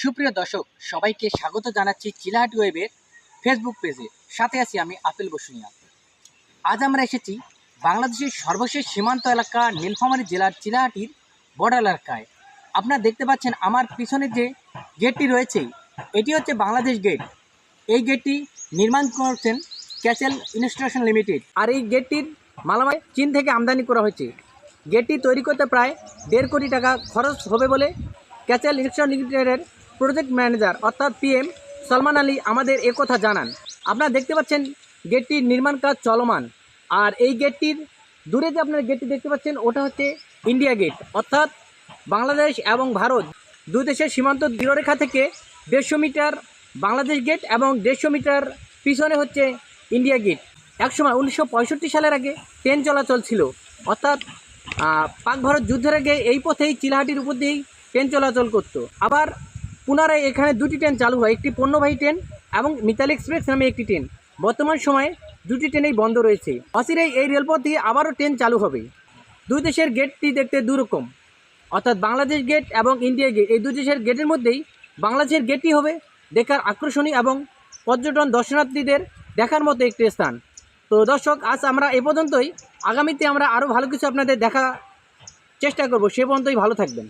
সুপ্রিয় দর্শক, সবাইকে স্বাগত জানাচ্ছি চিলাহাটি ওয়েবের ফেসবুক পেজে সাথে আছি আমি আপেল বসুনিয়া। আজ আমরা এসেছি বাংলাদেশের সর্বশেষ সীমান্ত এলাকা নীলফামারী জেলার চিলাহাটির বর্ডার এলাকায়। আপনারা দেখতে পাচ্ছেন আমার পিছনে যে গেটটি রয়েছে, এটি হচ্ছে বাংলাদেশ গেট এই গেটটি নির্মাণ করছেন ক্যাচেল ইনস্টলেশন লিমিটেড। আর এই গেটটির মালামাল চীন থেকে আমদানি করা হয়েছে। গেটটি তৈরি করতে প্রায় দেড় কোটি টাকা খরচ হবে বলে ক্যাচেল ইলেকট্রন লিমিটেডের প্রজেক্ট ম্যানেজার অর্থাৎ পিএম সলমান আলী আমাদের একথা জানান। আপনারা দেখতে পাচ্ছেন গেটটির নির্মাণ কাজ চলমান। আর এই গেটটির দূরে যে আপনারা গেটটি দেখতে পাচ্ছেন, ওটা হচ্ছে ইন্ডিয়া গেট অর্থাৎ বাংলাদেশ এবং ভারত দুই দেশের সীমান্ত দৃঢ়রেখা থেকে দেড়শো মিটার বাংলাদেশ গেট এবং দেড়শো মিটার পিছনে হচ্ছে ইন্ডিয়া গেট একসময় উনিশশো পঁয়ষট্টি সালের আগে ট্রেন চলাচল ছিল। অর্থাৎ পাক ভারত যুদ্ধের আগে এই পথেই চিলাহাটির উপর দিয়েই ট্রেন চলাচল করতো। আবার পুনরায় এখানে দুটি ট্রেন চালু হয়, একটি পণ্যবাহী ট্রেন এবং মিতালি এক্সপ্রেস নামে একটি ট্রেন। বর্তমান সময়ে দুটি ট্রেনেই বন্ধ রয়েছে। অচিরেই এই রেলপথ দিয়ে আবারও ট্রেন চালু হবে। দুই দেশের গেটটি দেখতে দুরকম। অর্থাৎ বাংলাদেশ গেট এবং ইন্ডিয়া গেট। এই দুই দেশের গেটের মধ্যেই বাংলাদেশের গেটটি হবে দেখার আকর্ষণীয় এবং পর্যটন দর্শনার্থীদের দেখার মতো একটি স্থান। তো দর্শক, আজ আমরা এ পর্যন্তই। আগামীতে আমরা আরও ভালো কিছু আপনাদের দেখা চেষ্টা করব। সে পর্যন্তই ভালো থাকবেন।